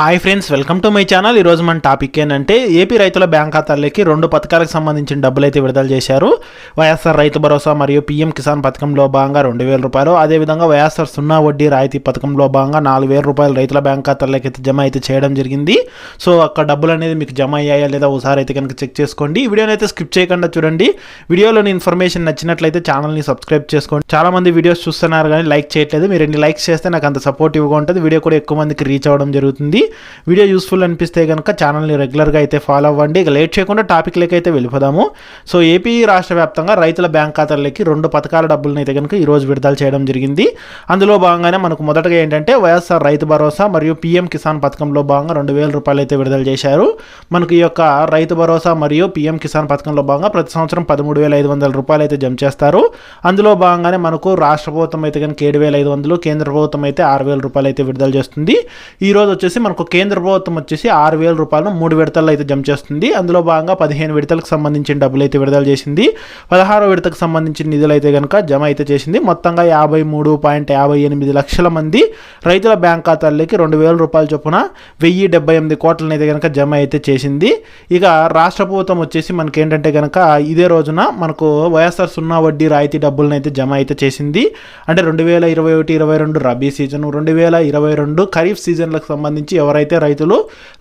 Hi friends welcome to my channel ఈరోజు మన topic ఏంటంటే ఏపీ రైతుల బ్యాంక్ ఖాతాలకి రెండు పథకాలకు సంబంధించిన డబ్బులు అయితే విడుదల చేశారు. వైఎస్ఆర్ రైతు భరోసా మరియు పీఎం కిసాన్ పథకంలో భాగంగా రెండు వేల రూపాయలు. అదేవిధంగా వైఎస్ఆర్ సున్నా వడ్డీ రాయితీ పథకంలో భాగంగా నాలుగు వేల రూపాయలు రైతుల బ్యాంక్ ఖాతాలకి అయితే జమ అయితే చేయడం జరిగింది. సో అక్కడ డబ్బులు అనేది మీకు జమ అయ్యాయా లేదా ఒకసారి అయితే కనుక చెక్ చేసుకోండి. వీడియోని అయితే స్కిప్ చేయకుండా చూడండి. వీడియోలోని ఇన్ఫర్మేషన్ నచ్చినట్లయితే ఛానల్ని సబ్స్క్రైబ్ చేసుకోండి. చాలా మంది వీడియోస్ చూస్తున్నారు కానీ లైక్ చేయట్లేదు. మీరు ఎన్ని లైక్స్ చేస్తే నాకు అంత సపోర్టివ్గా ఉంటుంది. వీడియో కూడా ఎక్కువ మందికి రీచ్ అవ్వడం జరుగుతుంది. వీడియో యూస్ఫుల్ అనిపిస్తే కనుక ఛానల్ని రెగ్యులర్గా అయితే ఫాలో అవ్వండి. ఇక లేట్ చేయకుండా టాపిక్లకి అయితే వెళ్ళిపోదాము. సో ఏపీ రాష్ట్ర వ్యాప్తంగా రైతుల బ్యాంక్ ఖాతాలకి రెండు పథకాల డబ్బులను అయితే కనుక ఈరోజు విడుదల చేయడం జరిగింది. అందులో భాగంగానే మనకు మొదటగా ఏంటంటే వైఎస్ఆర్ రైతు భరోసా మరియు పీఎం కిసాన్ పథకంలో భాగంగా రెండు వేల రూపాయలు అయితే విడుదల చేశారు. మనకు ఈ యొక్క రైతు భరోసా మరియు పీఎం కిసాన్ పథకంలో భాగంగా ప్రతి సంవత్సరం పదమూడు వేల ఐదు వందల రూపాయలు అయితే జమ చేస్తారు. అందులో భాగంగానే మనకు రాష్ట్ర ప్రభుత్వం అయితే కనుక ఏడు వేల ఐదు వందలు కేంద్ర ప్రభుత్వం అయితే ఆరు వేల రూపాయలు అయితే విడుదల చేస్తుంది. ఈరోజు వచ్చేసి మనకు కేంద్ర ప్రభుత్వం వచ్చేసి ఆరు వేల రూపాయలు మూడు విడతల్లో అయితే జమ చేస్తుంది. అందులో భాగంగా పదిహేను విడతలకు సంబంధించిన డబ్బులు అయితే విడుదల చేసింది. పదహారో విడతకు సంబంధించిన నిధులు అయితే కనుక జమ అయితే చేసింది. మొత్తంగా యాభై మూడు పాయింట్ యాభై ఎనిమిది లక్షల మంది రైతుల బ్యాంక్ ఖాతాల్లోకి రెండు వేల రూపాయల చొప్పున వెయ్యి డెబ్బై ఎనిమిది కోట్లను అయితే కనుక జమ అయితే చేసింది. ఇక రాష్ట్ర ప్రభుత్వం వచ్చేసి మనకి ఏంటంటే కనుక ఇదే రోజున మనకు వైఎస్ఆర్ సున్నా వడ్డీ రాయితీ డబ్బులను అయితే జమ అయితే చేసింది. అంటే రెండు వేల ఇరవై ఒకటి ఇరవై రెండు రబీ సీజన్ రెండు వేల ఇరవై రెండు ఖరీఫ్ సీజన్లకు సంబంధించి ఎవరైతే రైతులు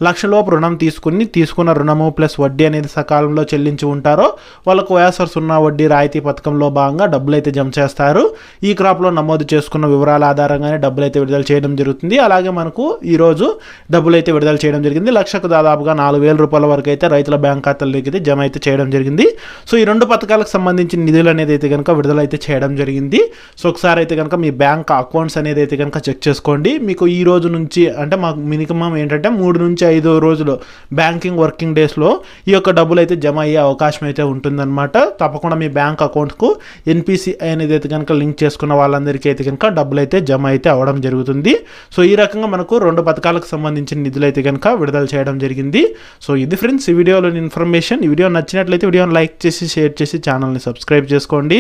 లక్షలోపు రుణం తీసుకుని తీసుకున్న రుణము ప్లస్ వడ్డీ అనేది సకాలంలో చెల్లించి ఉంటారో వాళ్ళకు వైఎస్ఆర్ సున్నా వడ్డీ రాయితీ పథకంలో భాగంగా డబ్బులు అయితే జమ చేస్తారు. ఈ క్రాప్లో నమోదు చేసుకున్న వివరాల ఆధారంగానే డబ్బులు అయితే విడుదల చేయడం జరుగుతుంది. అలాగే మనకు ఈరోజు డబ్బులు అయితే విడుదల చేయడం జరిగింది. లక్షకు దాదాపుగా నాలుగు వేల రూపాయల వరకు అయితే రైతుల బ్యాంక్ ఖాతాల్లోకి అయితే జమ అయితే చేయడం జరిగింది. సో ఈ రెండు పథకాలకు సంబంధించిన నిధులు అనేది అయితే కనుక విడుదల అయితే చేయడం జరిగింది. సో ఒకసారి అయితే కనుక మీ బ్యాంక్ అకౌంట్స్ అనేది అయితే కనుక చెక్ చేసుకోండి. మీకు ఈ రోజు నుంచి అంటే మాకు మినిమం ఏంటంటే మూడు నుంచి ఐదు రోజులు బ్యాంకింగ్ వర్కింగ్ డేస్లో ఈ యొక్క డబ్బులు అయితే జమ అయ్యే అవకాశం అయితే ఉంటుందన్నమాట. తప్పకుండా మీ బ్యాంక్ అకౌంట్కు ఎన్పిసి అనేది అయితే కనుక లింక్ చేసుకున్న వాళ్ళందరికీ అయితే కనుక డబ్బులు అయితే జమ అయితే అవ్వడం జరుగుతుంది. సో ఈ రకంగా మనకు రెండు పథకాలకు సంబంధించిన నిధులు అయితే కనుక విడుదల చేయడం జరిగింది. సో ఇది ఫ్రెండ్స్ ఈ వీడియోలోని ఇన్ఫర్మేషన్. ఈ వీడియో నచ్చినట్లయితే వీడియోని లైక్ చేసి షేర్ చేసి ఛానల్ని సబ్స్క్రైబ్ చేసుకోండి.